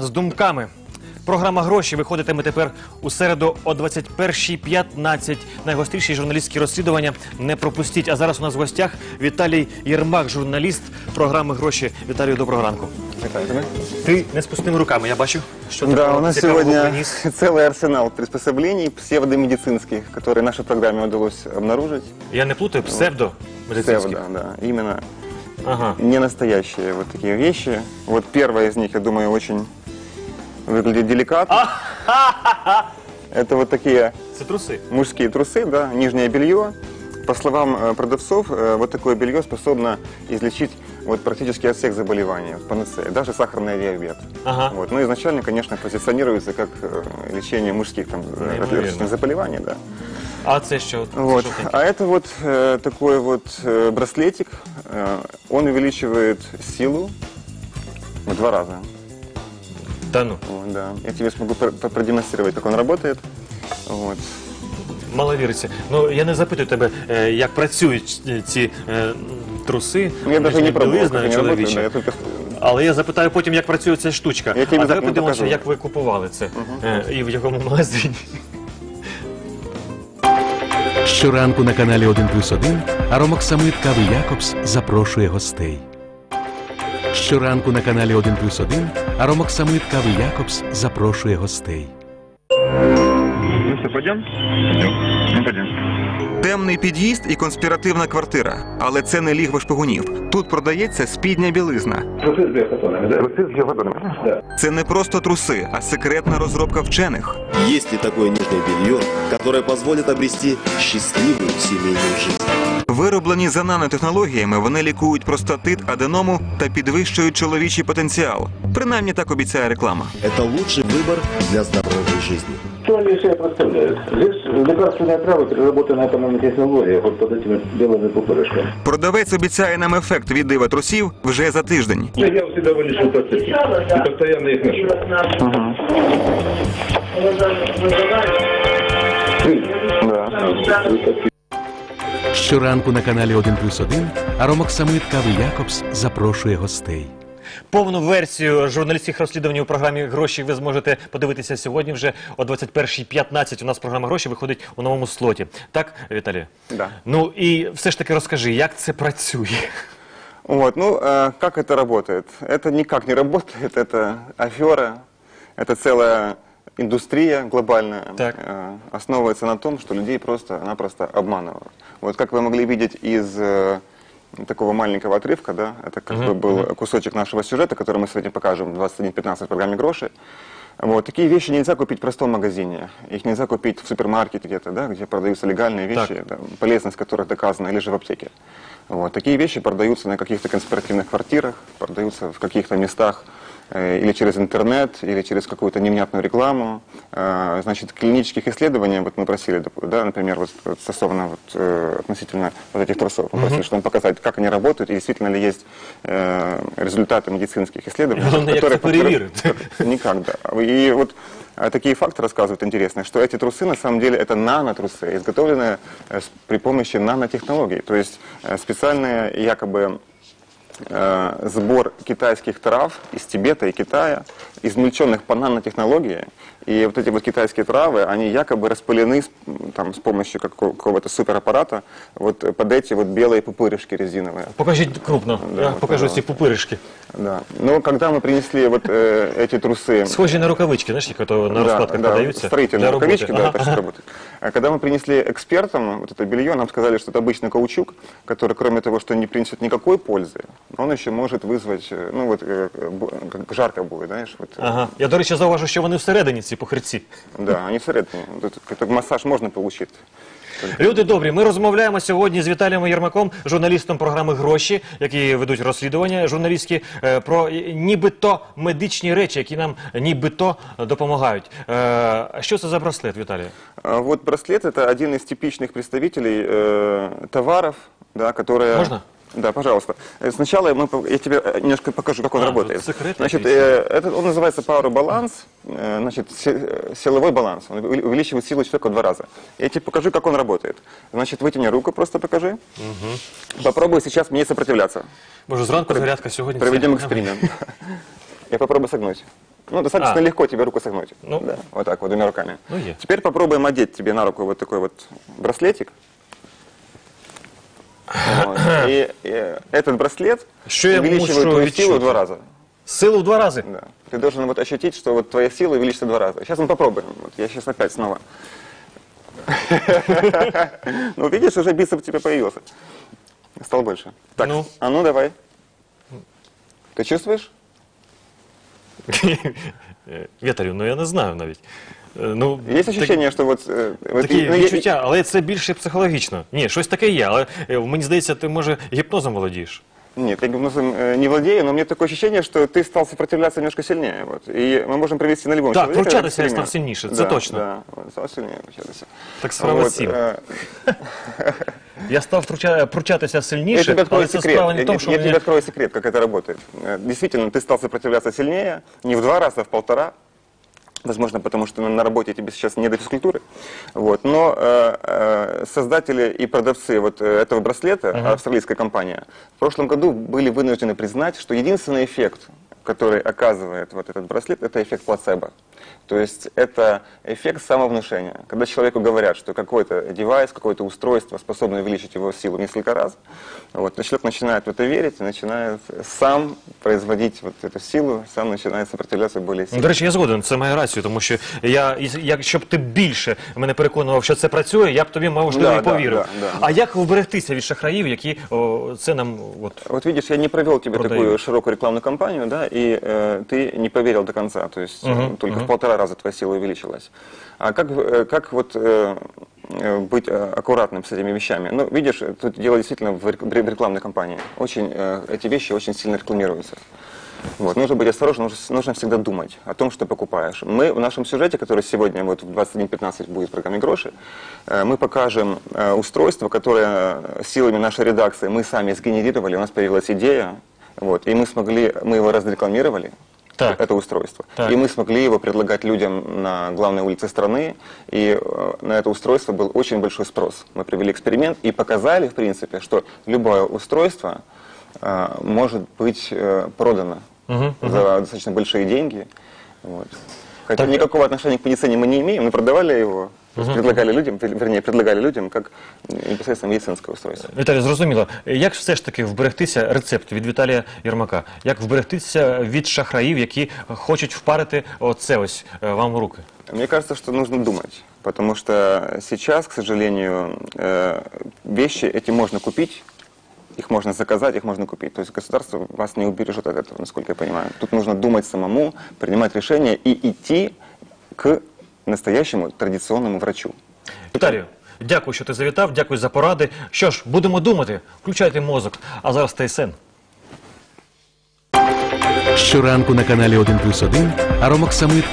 З думками. Програма гроші виходитиме тепер у середу о 21.15. Найгостріші журналістські розслідування не пропустіть. А зараз у нас в гостях Віталій Єрмак, журналіст програми гроші. Віталію, доброго ранку. Вітаю тебе. Ти не з пустими руками. Я бачу, що ти Да, у нас сегодня приніс. целый арсенал приспособлений псевдомедицинских, которые нашей программе удалось обнаружить. Я не плутаю псевдо медицинських. Псевдо, да, именно Ага. не настоящие вот такие вещи. Вот первая из них, я думаю, очень выглядит деликатно. Это вот такие Це труси. мужские трусы, да, нижнее белье. По словам э, продавцов, э, вот такое белье способно излечить вот практически от всех заболеваний, вот, панацея, даже сахарный диабет. Ага. Вот. Ну, изначально, конечно, позиционируется как э, лечение мужских там, заболеваний, да. А це що? Вот. Що таке? А это вот э, такой вот э, браслетик, э, он увеличивает силу в два раза. Та ну, Вот, да. Я тебе смогу пр- пр- продемонстрировать, как он работает. Вот. мало віриться. Ну я не запитую тебе, е, як працюють е, ці е, труси. Ну, я даже нижня не пробовал, білизна, как они работают, чоловіча. да, я только... Але я запитаю потім, як працює ця штучка. Я тобі а давай зараз подивимося, покажу. як ви купували це е, і в якому магазині. Щоранку на каналі 1 плюс 1 Аромоксамит Кави Якобс запрошує гостей. Щоранку на каналі 1 плюс 1 Аромоксамит Кави Якобс запрошує гостей. Что, пойдем? Пойдем. Ну, пойдем. Темний під'їзд і конспіративна квартира. Але це не лігва шпигунів. Тут продається спідня білизна. Труси з біофотонами, да? Труси з біофотонами. Да. Це не просто труси, а секретна розробка вчених. Есть ли такое нижнее белье, которое позволит обрести счастливую семейную жизнь? Вироблені за нанотехнологіями, вони лікують простатит, аденому та підвищують чоловічий потенціал. Принаймні так обіцяє реклама. Это лучший выбор для здоровой жизни. Что они из себя представляют? Здесь лекарственная трава, переработанная по нанотехнологии, вот под этими белыми пупырышками. Продавець обіцяє нам ефект від дива трусів вже за тиждень. Я всегда вылечил пациентов и постоянно их ношу. Щоранку на каналі 1 плюс 1 Аромоксамит Кави Якобс запрошує гостей. Повну версію журналістських розслідувань у програмі Гроші ви зможете подивитися сьогодні вже о 21.15. У нас програма гроші виходить у новому слоті. Так, Віталій? Да. Ну і все ж таки розкажи, як це працює? Вот, ну, э, как это работает? Это никак не работает, это афера, это целая индустрия глобальная, Так. э, основывается на том, что людей просто-напросто обманывают. Вот как вы могли видеть из э, такого маленького отрывка, да, это как бы был кусочек нашего сюжета, который мы сегодня покажем в 21.15 в программе «Гроши». Вот, такие вещи нельзя купить в простом магазине, их нельзя купить в супермаркете где-то, да, где продаются легальные вещи, да, полезность которых доказана, или же в аптеке. Вот, такие вещи продаются на каких-то конспиративных квартирах, продаются в каких-то местах или через интернет, или через какую-то невнятную рекламу. Э, значит, клинических исследований, вот мы просили, да, например, вот, стосовно вот, э, относительно вот этих трусов, мы просили, чтобы показать, как они работают, и действительно ли есть э, результаты медицинских исследований, Главное, которые перевірити. Никак, да. И вот а, такие факты рассказывают интересные, что эти трусы на самом деле это нанотрусы, изготовленные э, при помощи нанотехнологий. То есть э, специальные якобы э, сбор китайских трав из Тибета и Китая, измельченных по нанотехнологии. И вот эти вот китайские травы, они якобы распылены с, м, там, с помощью какого- какого-то супераппарата вот э, под эти вот белые пупырышки резиновые. Покажіть крупно. Да, Я покажу ці пожалуйста. пупиришки. Да. Но когда мы принесли вот э, эти трусы... Схожі на рукавички, знаєш, які то на розкладках продаються. строительные для роботи. рукавички, да, Ага, так что ага. работает. А когда мы принесли экспертам вот это белье, нам сказали, что это обычный каучук, который, кроме того, что не принесет никакой пользы, он еще может вызвать, э, ну вот, э, э, бу- как жарко будет, знаешь, вот. э, Ага. Я, до речі, зауважу, що вони всередині, ці похирці. Да, они всередине. Тут как массаж можно получить. Люди добрі, ми розмовляємо сьогодні з Віталієм Єрмаком, журналістом програми Гроші, які ведуть розслідування журналістські, е, про е, нібито медичні речі, які нам нібито допомагають. Е, Що це за браслет, Віталій? А Вот браслет это один из типичных представителей э, товаров, да, которые... Можно? Да, пожалуйста. Э, Сначала мы, я тебе э, немножко покажу, как он А, работает. секрет Значит, э, это, он называется Power Balance, э, значит, э, силовой баланс. Он увели- увеличивает силу человека в два раза. Я тебе покажу, как он работает. Значит, вытяни руку, просто покажи. Попробуй сейчас мне сопротивляться. Боже, зранку зарядка сьогодні. Проведем эксперимент. Я попробую согнуть. Ну, достаточно А. легко тебе руку согнуть. Ну. Да, вот так вот, двумя руками. Ну, е. Теперь попробуем одеть тебе на руку вот такой вот браслетик. Вот. И, и этот браслет я увеличивает мушу твою силу в два раза. Силу в два рази. Да. Ты должен вот ощутить, что вот твоя сила увеличится в два раза. Сейчас мы попробуем. Вот я сейчас опять снова. Ну, видишь, уже бицеп у тебя появился. Стал больше. Так, Ну. а ну давай. Ты чувствуешь? Е, Віталію, ну я не знаю навіть. Е, Ну, Есть так- ощущение, что вот... э, вот Такі и- ну, я- відчуття, але це більше психологічно. Ні, щось таке є, але е, мені здається, ти може гіпнозом володієш. Нет, я гипнозом э, не владею, но у меня такое ощущение, что ты стал сопротивляться немножко сильнее. Вот. И мы можем привести на любом Так, человеке кручатися я эксперимент. став сильніше, це Да, точно. Да, вот, стал сильнее кручатися. Так справа Вот, сім. Я став втруча- пручатися Я сильніше, тебе але открою це секрет. справа не Я, в тому, що я мені... тебе открою секрет, как это работает. Э, Действительно, ты стал сопротивляться сильнее, не в два раза, а в полтора. Возможно, потому что на, на работе тебе сейчас не до физкультуры. Вот. Но э, э, создатели и продавцы вот э, этого браслета, австралийская компания, в прошлом году были вынуждены признать, что единственный эффект, который оказывает вот этот браслет, это эффект плацебо. То есть это эффект самовнушения. Когда человеку говорят, что какой-то девайс, какое-то устройство способно увеличить его силу в несколько раз, вот, то человек начинает в это верить и начинает сам производить вот эту силу, сам начинает сопротивляться более Ну, сильно. До речі, я згоден, це має рацію, тому що я, і- якщо б ти більше мене переконував, що це працює, я б тобі, можливо, Да, і да, повірив. да, да. А як вберегтися від шахраїв, які о, це нам от, Вот видишь, я не провел тебе Продаю. такую широкую рекламную кампанию, да, и э, ты не поверил до конца, то есть э, Мгм, только мгм. в полтора раза твоя сила увеличилась. А как, э, как вот э, э, быть аккуратным с этими вещами? Ну, видишь, тут дело действительно в рек- в рекламной кампании. Очень, эти вещи очень сильно рекламируются. Вот, нужно быть осторожным, нужно, нужно всегда думать о том, что покупаешь. Мы в нашем сюжете, который сегодня вот в 21.15 будет в программе «Гроши», мы покажем устройство, которое силами нашей редакции мы сами сгенерировали, у нас появилась идея, вот, и мы смогли, мы его разрекламировали, Так. это устройство. Так. И мы смогли его предлагать людям на главной улице страны, и э, на это устройство был очень большой спрос. Мы провели эксперимент и показали, в принципе, что любое устройство э, может быть э, продано Мгм, за достаточно большие деньги. Вот. Хотя Так, никакого отношения к медицине мы не имеем, мы продавали его, то есть предлагали людям, вер- вернее, предлагали людям как непосредственно медицинское устройство. Віталій, зрозуміло. Як все ж таки вберегтися рецепт від Віталія Єрмака? Як вберегтися від шахраїв, які хочуть впарити оце ось е, вам в руки? Мне кажется, что нужно думать, потому что сейчас, к сожалению, э, вещи эти можно купить, их можно заказать, их можно купить. То есть государство вас не убережет от этого, насколько я понимаю. Тут нужно думать самому, принимать решения и идти к настоящему традиционному врачу. Віталію, дякую, що ти завітав, дякую за поради. Що ж, будемо думати, включайте мозок. А зараз ТСН. Щоранку на каналі 1+,1 Аромок Самит